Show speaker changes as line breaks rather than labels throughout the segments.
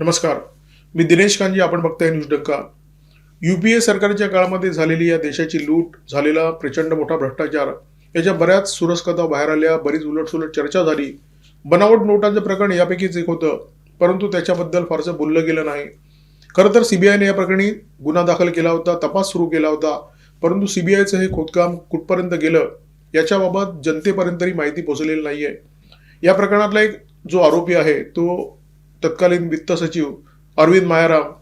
नमस्कार. मी दिनेश कांजी आपण बघताय न्यूज डंका युपीए सरकारच्या काळामध्ये झालेली या देशाची लूट झालेला प्रचंड मोठा भ्रष्टाचार. याच्या बऱ्याच सुरसकथा बाहेर आल्या बरीच उलटसुलट चर्चा झाली. बनावट नोटांचं प्रकरण यापैकीच एक होतं परंतु त्याच्याबद्दल फारसं बोललं गेलं नाही. खरं तर सीबीआयने या प्रकरणी गुन्हा दाखल केला होता तपास सुरू केला होता परंतु सीबीआयचं हे खोदकाम कुठपर्यंत गेलं याच्याबाबत जनतेपर्यंतही माहिती पोहोचलेली नाहीये. या प्रकरणातला एक जो आरोपी आहे तो तत्कालीन वित्त सचिव अरविंद मायाराम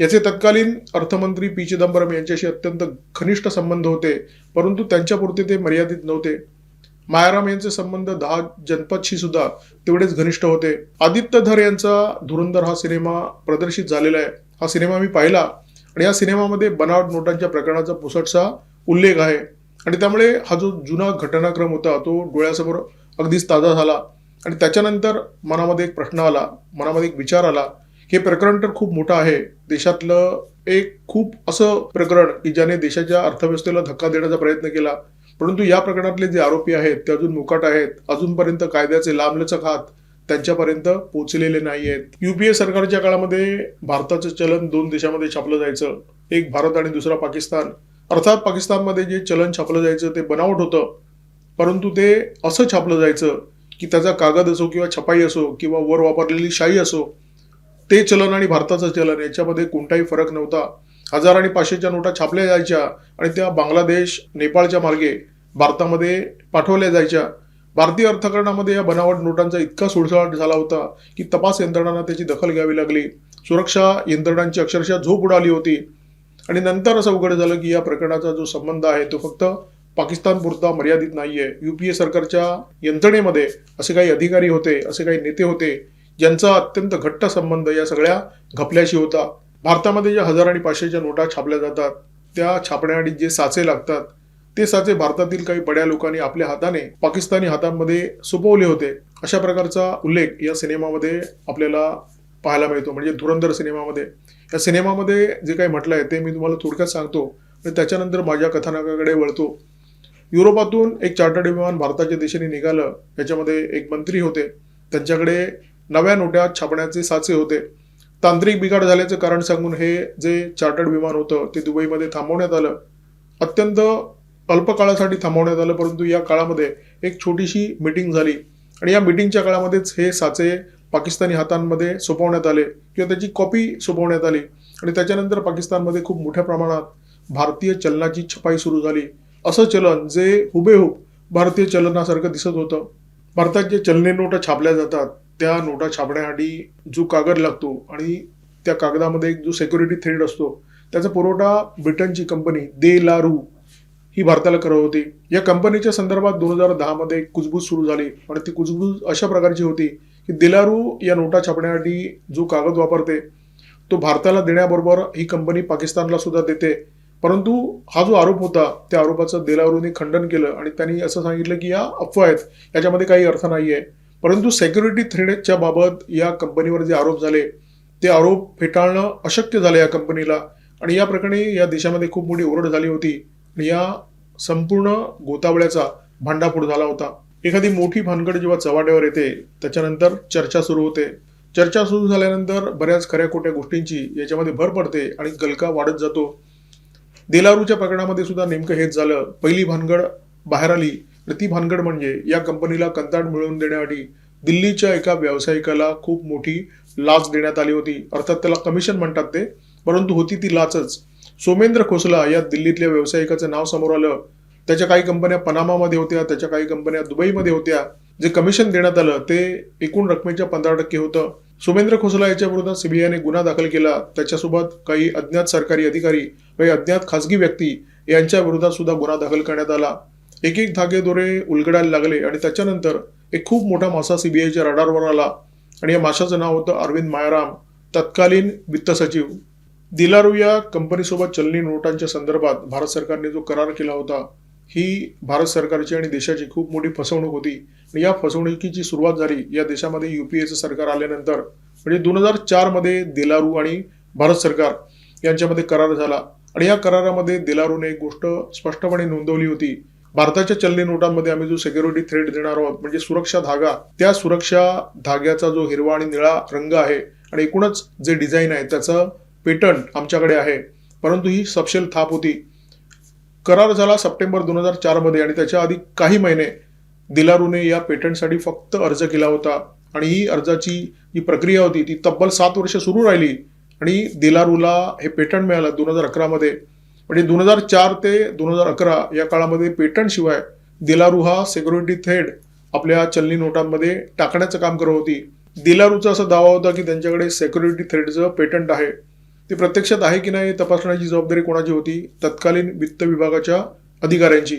याचे तत्कालीन अर्थमंत्री पी चिदंबरम यांच्याशी अत्यंत घनिष्ठ संबंध होते परंतु त्यांच्यापुरते ते मर्यादित नव्हते. मायाराम यांचे संबंध दहा जनपदशी सुद्धा तेवढेच घनिष्ठ होते. आदित्य धर यांचा धुरंधर हा सिनेमा प्रदर्शित झालेला आहे. हा सिनेमा मी पाहिला आणि या सिनेमामध्ये बनावट नोटांच्या प्रकरणाचा पुसटसा उल्लेख आहे. आणि त्यामुळे हा जो जुना घटनाक्रम होता तो डोळ्यासमोर अगदीच ताजा झाला. आणि त्याच्यानंतर मनामध्ये एक प्रश्न आला मनामध्ये एक विचार आला हे प्रकरण तर खूप मोठं आहे. देशातलं एक खूप असं प्रकरण की ज्याने देशाच्या अर्थव्यवस्थेला धक्का देण्याचा प्रयत्न केला. परंतु या प्रकरणातले जे आरोपी आहेत ते अजून मुकाट आहेत. अजूनपर्यंत कायद्याचे लांबलचक हात त्यांच्यापर्यंत पोचलेले नाही आहेत युपीए सरकारच्या काळामध्ये भारताचं चलन दोन देशामध्ये छापलं जायचं. एक भारत आणि दुसरा पाकिस्तान. अर्थात पाकिस्तानमध्ये जे चलन छापलं जायचं ते बनावट होतं. परंतु ते असं छापलं जायचं की त्याचा कागद असो किंवा छपाई असो किंवा वर वापरलेली शाई असो ते चलन आणि भारताचं चलन याच्यामध्ये कोणताही फरक नव्हता. हजार आणि पाचशेच्या नोटा छापल्या जायच्या आणि त्या बांगलादेश नेपाळच्या मार्गे भारतामध्ये पाठवल्या जायच्या. भारतीय अर्थकारणामध्ये या बनावट नोटांचा इतका सुळसळाट झाला होता की तपास यंत्रणांना त्याची दखल घ्यावी लागली. सुरक्षा यंत्रणांची अक्षरशः झोप उडाली होती. आणि नंतर असं उघड झालं की या प्रकरणाचा जो संबंध आहे तो फक्त पाकिस्तान पुरता मर्यादित नाहीये. युपीए सरकारच्या यंत्रणेमध्ये असे काही अधिकारी होते असे काही नेते होते ज्यांचा अत्यंत घट्ट संबंध या सगळ्या घपल्याशी होता. भारतामध्ये ज्या हजार आणि पाचशेच्या नोटा छापल्या जातात त्या छापण्यासाठी जे साचे लागतात ते साचे भारतातील काही बड्या लोकांनी आपल्या हाताने पाकिस्तानी हातांमध्ये सोपवले होते. अशा प्रकारचा उल्लेख या सिनेमामध्ये आपल्याला पाहायला मिळतो. म्हणजे धुरंधर सिनेमामध्ये. या सिनेमामध्ये जे काही म्हटलं आहे ते मी तुम्हाला थोडक्यात सांगतो आणि त्याच्यानंतर माझ्या कथानकाकडे वळतो. युरोपातून एक चार्टर्ड विमान भारताच्या दिशेने निघालं. याच्यामध्ये एक मंत्री होते. त्यांच्याकडे नव्या नोट्या छापण्याचे साचे होते. तांत्रिक बिघाड झाल्याचं कारण सांगून हे जे चार्टर्ड विमान होतं ते दुबईमध्ये थांबवण्यात आलं. अत्यंत अल्प काळासाठी थांबवण्यात आलं परंतु या काळामध्ये एक छोटीशी मीटिंग झाली. आणि या मीटिंगच्या काळामध्येच हे साचे पाकिस्तानी हातांमध्ये सोपवण्यात आले किंवा त्याची कॉपी सोपवण्यात आली. आणि त्याच्यानंतर पाकिस्तानमध्ये खूप मोठ्या प्रमाणात भारतीय चलनाची छपाई सुरू झाली. असं चलन जे हुबेहूब भारतीय चलनासारखं दिसत होतं. भारतात जे चलने नोटा छापल्या जातात त्या नोटा छापण्यासाठी जो कागद लागतो आणि त्या कागदामध्ये एक जो सेक्युरिटी थ्रेड असतो त्याचा पुरवठा ब्रिटनची कंपनी दे लारू ही भारताला करत होती. या कंपनीच्या संदर्भात दोन हजार दहामध्ये कुजबूज सुरू झाली आणि ती कुजबूज अशा प्रकारची होती की दिलारू या नोटा छापण्यासाठी जो कागद वापरते तो भारताला देण्याबरोबर ही कंपनी पाकिस्तानला सुद्धा देते. परंतु हा जो आरोप होता त्या आरोपाचं देलावरूने खंडन केलं आणि त्यांनी असं सांगितलं की या अफवा आहेत याच्यामध्ये काही अर्थ नाही आहे परंतु सेक्युरिटी थ्रेडच्या बाबत या कंपनीवर जे आरोप झाले ते आरोप फेटाळणं अशक्य झालं या कंपनीला आणि या प्रकरणी या देशामध्ये खूप मोठी ओरड झाली होती आणि या संपूर्ण गोतावळ्याचा भांडाफोड झाला होता. एखादी मोठी भानगड जेव्हा चव्हाट्यावर येते त्याच्यानंतर चर्चा सुरू होते. चर्चा सुरू झाल्यानंतर बऱ्याच खऱ्या खोट्या गोष्टींची याच्यामध्ये भर पडते आणि गलका वाढत जातो. देलारूच्या प्रकरणामध्ये सुद्धा नेमकं हेच झालं. पहिली भानगड बाहेर आली. तर ती भानगड म्हणजे या कंपनीला कंत्राट मिळवून देण्यासाठी दिल्लीच्या एका व्यावसायिकाला खूप मोठी लाच देण्यात आली होती. अर्थात त्याला कमिशन म्हणतात ते. परंतु होती ती लाचच. सोमेंद्र खोसला या दिल्लीतल्या व्यावसायिकाचं नाव समोर आलं. त्याच्या काही कंपन्या पनामामध्ये होत्या त्याच्या काही कंपन्या दुबईमध्ये होत्या. जे कमिशन देण्यात आलं ते एकूण रकमेच्या पंधरा टक्के होतं. सुमेंद्र खोसला याच्या विरोधात सीबीआयने गुन्हा दाखल केला. त्याच्यासोबत काही अज्ञात सरकारी अधिकारी काही अज्ञात खासगी व्यक्ती यांच्या विरोधात सुद्धा गुन्हा दाखल करण्यात आला. एक एक धागे दोरे उलगडायला लागले आणि त्याच्यानंतर एक खूप मोठा मासा सीबीआयच्या रडारवर आला. आणि या माशाचं नाव होतं अरविंद मायाराम तत्कालीन वित्त सचिव. दिलारू या कंपनीसोबत चलनी नोटांच्या संदर्भात भारत सरकारने जो करार केला होता ही भारत सरकारची आणि देशाची खूप मोठी फसवणूक होती. आणि या फसवणुकीची सुरुवात झाली या देशामध्ये युपीएचं सरकार आल्यानंतर. म्हणजे दोन हजार चारमध्ये देलारू आणि भारत सरकार यांच्यामध्ये करार झाला. आणि या करारामध्ये देलारूने एक गोष्ट स्पष्टपणे नोंदवली होती. भारताच्या चलनी नोटांमध्ये आम्ही जो सिक्युरिटी थ्रेड देणार आहोत म्हणजे सुरक्षा धागा त्या सुरक्षा धाग्याचा जो हिरवा आणि निळा रंग आहे आणि एकूणच जे डिझाईन आहे त्याचं पेटंट आमच्याकडे आहे. परंतु ही सपशेल थाप होती. करार झाला सप्टेंबर दोन हजार चारमध्ये आणि त्याच्या आधी काही महिने दिलारूने या पेटंटसाठी फक्त अर्ज केला होता. आणि ही अर्जाची जी प्रक्रिया होती ती तब्बल सात वर्ष सुरू राहिली आणि दिलारूला हे पेटंट मिळालं दोन हजार अकरामध्ये. म्हणजे दोन हजार चार ते दोन हजार अकरा या काळामध्ये पेटंट शिवाय दिलारू हा सिक्युरिटी थ्रेड आपल्या चलनी नोटांमध्ये टाकण्याचं काम करत होती. दिलारूचा असा दावा होता की त्यांच्याकडे सिक्युरिटी थ्रेडचं पेटंट आहे. ते प्रत्यक्षात आहे की नाही तपासण्याची जबाबदारी कोणाची होती? तत्कालीन वित्त विभागाच्या अधिकाऱ्यांची.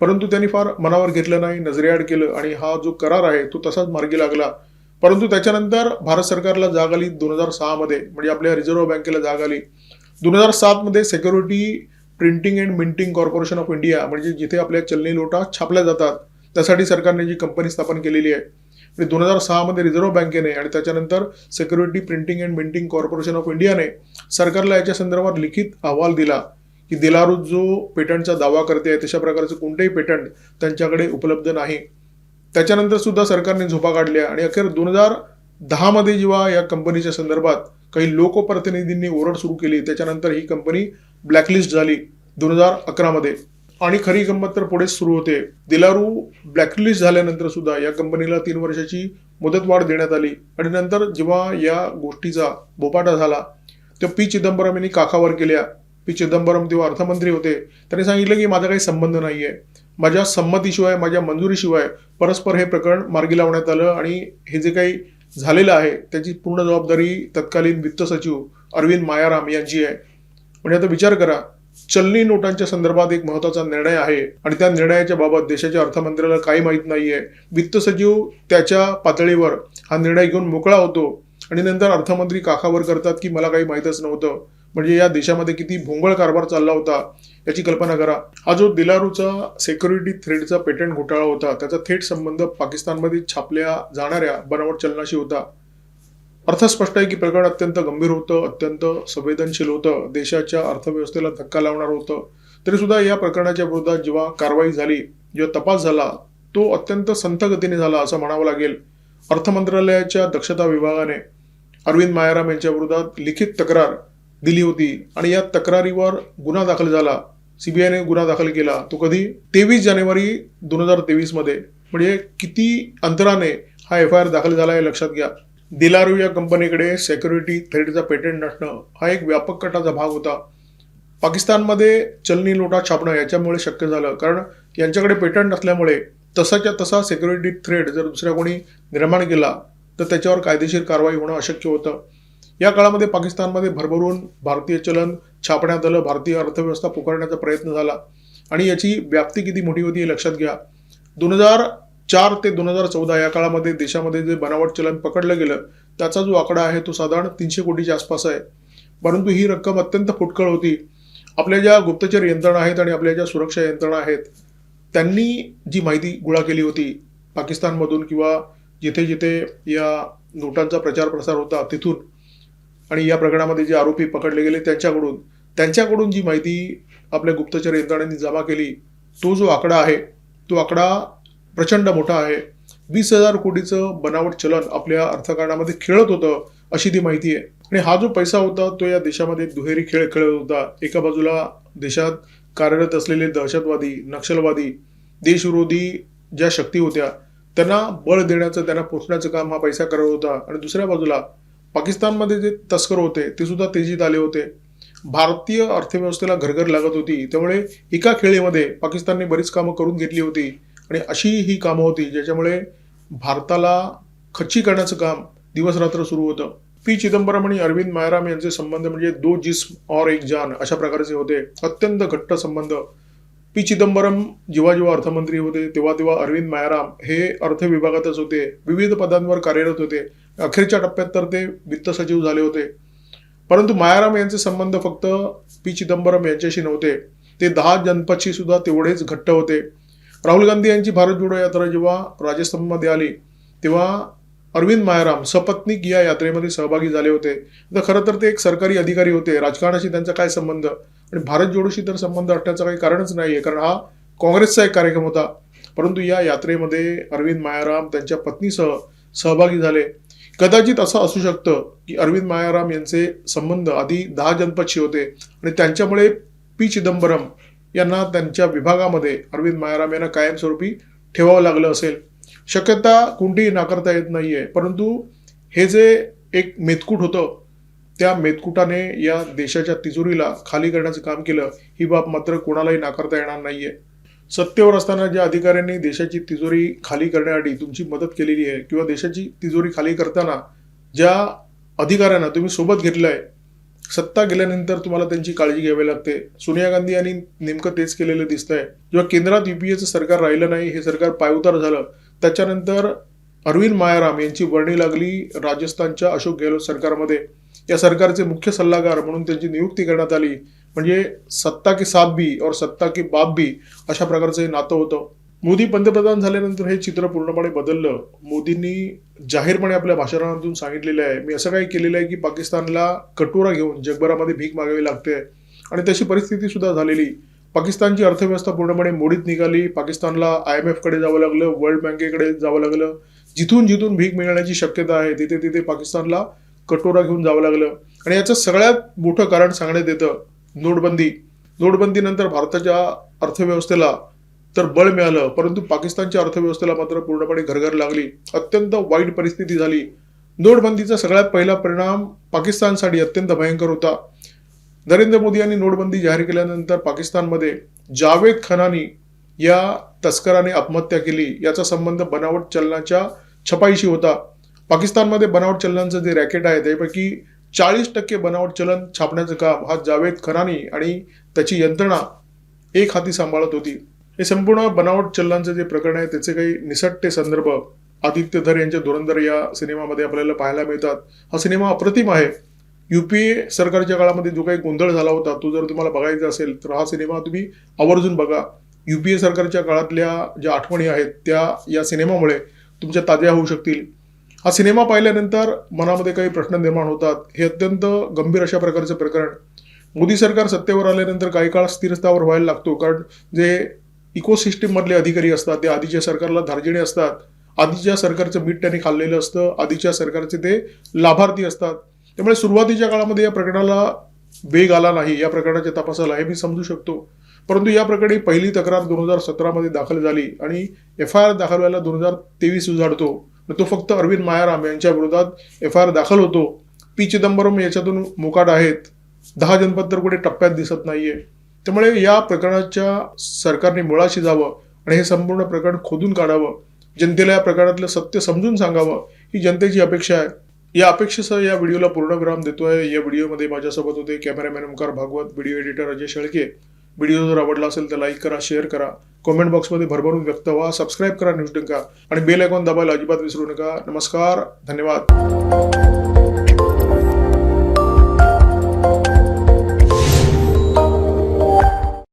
परंतु त्यांनी फार मनावर घेतलं नाही नजरेआड केलं आणि हा जो करार आहे तो तसाच मार्गी लागला. परंतु त्याच्यानंतर भारत सरकारला जाग आली दोन हजार सहामध्ये म्हणजे आपल्या रिझर्व्ह बँकेला जाग आली. दोन हजार सातमध्ये security printing and minting corporation of India म्हणजे जिथे आपल्या चलनी लोटा छापल्या जातात त्यासाठी सरकारने जी कंपनी स्थापन केलेली आहे आणि दोन हजार सहामध्ये रिझर्व्ह बँकेने आणि त्याच्यानंतर security printing and minting corporation of इंडियाने सरकारला याच्या संदर्भात लिखित अहवाल दिला की दिलारू जो पेटंटचा दावा करते तशा प्रकारचं कोणतेही पेटंट त्यांच्याकडे उपलब्ध नाही. त्याच्यानंतर सुद्धा सरकारने झोपा काढल्या आणि अखेर दोन हजार दहामध्ये जेव्हा या कंपनीच्या संदर्भात काही लोकप्रतिनिधींनी ओरड सुरू केली त्याच्यानंतर ही कंपनी ब्लॅकलिस्ट झाली दोन हजार अकरामध्ये आणि खरी गंमत तर पुढेच सुरू होते. दिलारू ब्लॅकलिस्ट झाल्यानंतर सुद्धा या कंपनीला तीन वर्षाची मुदतवाढ देण्यात आली. आणि नंतर जेव्हा या गोष्टीचा बोपाटा झाला तेव्हा पी चिदंबरम यांनी काखावर केल्या. पी चिदंबरम तेव्हा अर्थमंत्री होते. त्यांनी सांगितलं की माझा काही संबंध नाही आहे माझ्या संमतीशिवाय माझ्या मंजुरीशिवाय परस्पर हे प्रकरण मार्गी लावण्यात आलं आणि हे जे काही झालेलं आहे त्याची पूर्ण जबाबदारी तत्कालीन वित्त सचिव अरविंद मायाराम यांची आहे. म्हणजे आता विचार करा चलनी नोटांच्या संदर्भात एक महत्त्वाचा निर्णय आहे आणि त्या निर्णयाच्या बाबत देशाच्या अर्थमंत्र्याला काही माहीत नाहीये. वित्त सचिव त्याच्या पातळीवर हा निर्णय घेऊन मोकळा होतो आणि नंतर अर्थमंत्री काखावर करतात की मला काही माहीतच नव्हतं. म्हणजे या देशामध्ये किती भोंगळ कारभार चालला होता याची कल्पना करा. हा जो दिलारूचा सिक्युरिटी थ्रेडचा पेटंट घोटाळा होता त्याचा थेट संबंध पाकिस्तानमध्ये छापल्या जाणाऱ्या बनावट चलनाशी होता. अर्थ स्पष्ट आहे की प्रकरण अत्यंत गंभीर होतं अत्यंत संवेदनशील होतं देशाच्या अर्थव्यवस्थेला धक्का लावणार होतं. तरी सुद्धा या प्रकरणाच्या विरोधात जेव्हा कारवाई झाली जेव्हा तपास झाला तो अत्यंत संथ गतीने झाला असं म्हणावं लागेल अर्थ मंत्रालयाच्या दक्षता विभागाने. अरविंद मायाराम यांच्या विरोधात लिखित तक्रार दिली होती आणि या तक्रारीवर गुन्हा दाखल झाला. सीबीआयने गुन्हा दाखल केला. तो कधी? तेवीस जानेवारी दोन हजार तेवीसमध्ये म्हणजे किती अंतराने हा एफ आय आर दाखल झाला हे लक्षात घ्या. दिलारू या कंपनीकडे सेक्युरिटी थ्रेडचा पेटंट नसणं हा एक व्यापक कटाचा भाग होता. पाकिस्तानमध्ये चलनी नोटा छापणं याच्यामुळे शक्य झालं. कारण यांच्याकडे पेटंट असल्यामुळे तसाच्या तसा सेक्युरिटी थ्रेड जर दुसऱ्या कोणी निर्माण केला तर त्याच्यावर कायदेशीर कारवाई होणं अशक्य होतं. या काळामध्ये पाकिस्तानमध्ये भरभरून भारतीय चलन छापण्यात आलं भारतीय अर्थव्यवस्था पुकारण्याचा प्रयत्न झाला. आणि याची व्याप्ती किती मोठी होती हे लक्षात घ्या. दोन हजार चार ते दोन हजार चौदा या काळामध्ये देशामध्ये जे बनावट चलन पकडलं गेलं त्याचा जो आकडा आहे तो साधारण तीनशे कोटीच्या आसपास आहे. परंतु ही रक्कम अत्यंत फुटकळ होती. आपल्या ज्या गुप्तचर यंत्रणा आहेत आणि आपल्या ज्या सुरक्षा यंत्रणा आहेत त्यांनी जी माहिती गोळा केली होती पाकिस्तानमधून किंवा जिथे जिथे या नोटांचा प्रचार प्रसार होता तिथून आणि या प्रकरणामध्ये जे आरोपी पकडले गेले त्यांच्याकडून त्यांच्याकडून जी माहिती आपल्या गुप्तचर यंत्रणांनी जमा केली तो जो आकडा आहे तो आकडा प्रचंड मोठा आहे. वीस हजार कोटीचं बनावट चलन आपल्या अर्थकारणामध्ये खेळत होतं अशी ती माहिती आहे. आणि हा जो पैसा होता तो या देशामध्ये दुहेरी खेळ खेळत होता. एका बाजूला देशात कार्यरत असलेले दहशतवादी नक्षलवादी देशविरोधी ज्या शक्ती होत्या त्यांना बळ देण्याचं त्यांना पोचण्याचं काम हा पैसा करत होता. आणि दुसऱ्या बाजूला पाकिस्तानमध्ये जे तस्कर होते ते सुद्धा तेजीत आले होते. भारतीय अर्थव्यवस्थेला घरघर लागत होती. त्यामुळे एका खेळीमध्ये पाकिस्तानने बरीच कामं करून घेतली होती. आणि अशी ही कामं होती ज्याच्यामुळे भारताला खच्ची करण्याचं काम दिवस रात्र सुरू होतं. पी. चिदंबरम आणि अरविंद मायराम यांचे संबंध म्हणजे दो जिस्म और एक जान अशा प्रकारचे होते. अत्यंत घट्ट संबंध. पी. चिदंबरम जेव्हा जेव्हा अर्थमंत्री होते तेव्हा तेव्हा अरविंद मायाराम हे अर्थ विभागातच होते. विविध पदांवर कार्यरत होते. अखेरच्या टप्प्यात तर ते वित्त सचिव झाले होते. परंतु मायाराम यांचे संबंध फक्त पी. चिदंबरम यांच्याशी नव्हते. ते दहा जनपदशी सुद्धा तेवढेच घट्ट होते. राहुल गांधी यांची भारत जोडो यात्रा जेव्हा राजस्थानमध्ये आली तेव्हा अरविंद मायाराम सपत्निक या यात्रेमध्ये सहभागी झाले होते. तर खरं तर ते एक सरकारी अधिकारी होते. राजकारणाशी त्यांचा काय संबंध? आणि भारत जोडोशी तर संबंध असण्याचं काही कारणच नाही आहे कारण हा काँग्रेसचा एक कार्यक्रम होता. परंतु या यात्रेमध्ये अरविंद मायाराम त्यांच्या पत्नीसह सहभागी झाले. कदाचित असं असू शकतं की अरविंद मायाराम यांचे संबंध आधी दहा जनपदशी होते आणि त्यांच्यामुळे पी चिदंबरम यांना त्यांच्या विभागामध्ये अरविंद मायाराम यांना कायमस्वरूपी ठेवावं लागलं असेल. शक्यता कोणतीही नाकारता येत नाही आहे परंतु हे जे एक मेतकूट होतं त्या मेतकुटाने या देशाच्या तिजोरीला खाली करण्याचं काम केलं ही बाब मात्र कोणालाही नाकारता येणार नाहीये. सत्तेवर असताना ज्या अधिकाऱ्यांनी देशाची तिजोरी खाली करण्यासाठी तुमची मदत केलेली आहे किंवा देशाची तिजोरी खाली करताना ज्या अधिकाऱ्यांना तुम्ही सोबत घेतलं आहे सत्ता गेल्यानंतर तुम्हाला त्यांची काळजी घ्यावी लागते. सोनिया गांधी यांनी नेमकं तेच केलेलं दिसतंय. जेव्हा केंद्रात युपीएचं सरकार राहिलं नाही हे सरकार पायउतार झालं. त्याच्यानंतर अरविंद मायाराम यांची वर्णी लागली राजस्थानच्या अशोक गेहलोत सरकारमध्ये. या सरकारचे मुख्य सल्लागार म्हणून त्यांची नियुक्ती करण्यात आली. म्हणजे सत्ता की साप बी और सत्ता की बाप बी अशा प्रकारचं हे नातं होतं. मोदी पंतप्रधान झाल्यानंतर हे चित्र पूर्णपणे बदललं. मोदींनी जाहीरपणे आपल्या भाषणातून सांगितलेलं आहे. मी असं काही केलेलं आहे की पाकिस्तानला कटोरा घेऊन जगभरामध्ये भीक मागावी लागते आणि तशी परिस्थिती सुद्धा झालेली. पाकिस्तानची अर्थव्यवस्था पूर्णपणे मोडीत निघाली. पाकिस्तानला आय एम एफकडे जावं लागलं वर्ल्ड बँकेकडे जावं लागलं. जिथून जिथून भीक मिळण्याची शक्यता आहे तिथे तिथे पाकिस्तानला कटोरा घेऊन जावं लागलं. आणि याचं सगळ्यात मोठं कारण सांगण्यात येतं नोटबंदी. नोटबंदीनंतर भारताच्या अर्थव्यवस्थेला तर बळ मिळालं. परंतु पाकिस्तानच्या अर्थव्यवस्थेला मात्र पूर्णपणे घरघर लागली. अत्यंत वाईट परिस्थिती झाली. नोटबंदीचा सगळ्यात पहिला परिणाम पाकिस्तानसाठी अत्यंत भयंकर होता. नरेंद्र मोदी यांनी नोटबंदी जाहीर केल्यानंतर पाकिस्तानमध्ये जावेद खानानी या तस्कराने आत्महत्या केली. याचा संबंध बनावट चलनाच्या छपाईशी होता. पाकिस्तानमध्ये बनावट चलनाचं जे रॅकेट आहे त्यापैकी चाळीस टक्के बनावट चलन छापण्याचं काम हा जावेद खनानी आणि त्याची यंत्रणा एक हाती सांभाळत होती. हे संपूर्ण बनावट चलनांचं जे प्रकरण आहे त्याचे काही निसटते संदर्भ आदित्य धर यांच्या धुरंधर या सिनेमामध्ये आपल्याला पाहायला मिळतात. हा सिनेमा अप्रतिम आहे. युपीए सरकारच्या काळामध्ये जो काही गोंधळ झाला होता तो जर तुम्हाला बघायचा असेल तर हा सिनेमा तुम्ही आवर्जून बघा. युपीए सरकारच्या काळातल्या ज्या आठवणी आहेत त्या या सिनेमामुळे तुमच्या ताज्या होऊ शकतील. हा सिनेमा पाहिल्यानंतर मनामध्ये काही प्रश्न निर्माण होतात. हे अत्यंत गंभीर अशा प्रकारचं प्रकरण. मोदी सरकार सत्तेवर आल्यानंतर काही काळ स्थिरस्थावर व्हायला लागतो. कारण जे इकोसिस्टीममधले अधिकारी असतात ते आधीच्या सरकारला धार्जिणे असतात. आधीच्या सरकारचं मीठ त्यांनी खाल्लेलं असतं आधीच्या सरकारचे ते लाभार्थी असतात. त्यामुळे सुरुवातीच्या काळामध्ये या प्रकरणाला वेग आला नाही या प्रकरणाच्या तपासाला हे मी समजू शकतो. परंतु या प्रकरणी पहिली तक्रार दोन हजार सतरामध्ये दाखल झाली आणि एफ आय आर दाखल व्हायला दोन हजार तेवीस उजाडतो. तो फक्त अरविंद मायाराम यांच्या विरोधात एफ आय आर दाखल होतो. पी चिदंबरम याच्यातून मुकाट आहेत. दहा जनपद तर कुठे टप्प्यात दिसत नाहीये. त्यामुळे या प्रकरणाच्या सरकारने मुळाशी जावं आणि हे संपूर्ण प्रकरण खोदून काढावं. जनतेला या प्रकरणातलं सत्य समजून सांगावं ही जनतेची अपेक्षा आहे. या अपेक्षेसह या व्हिडिओला पूर्णविराम देतोय. या व्हिडिओमध्ये माझ्यासोबत होते cameraman Omkar Bhagwat video editor Ajay Shelke. Video जर आवडला असेल तर लाईक करा शेअर करा. कमेंट बॉक्समध्ये भरभरून व्यक्त व्हा सबस्क्राईब करा न्यूज डंका आणि बेल आयकॉन दाबायला अजिबात विसरू नका. नमस्कार धन्यवाद.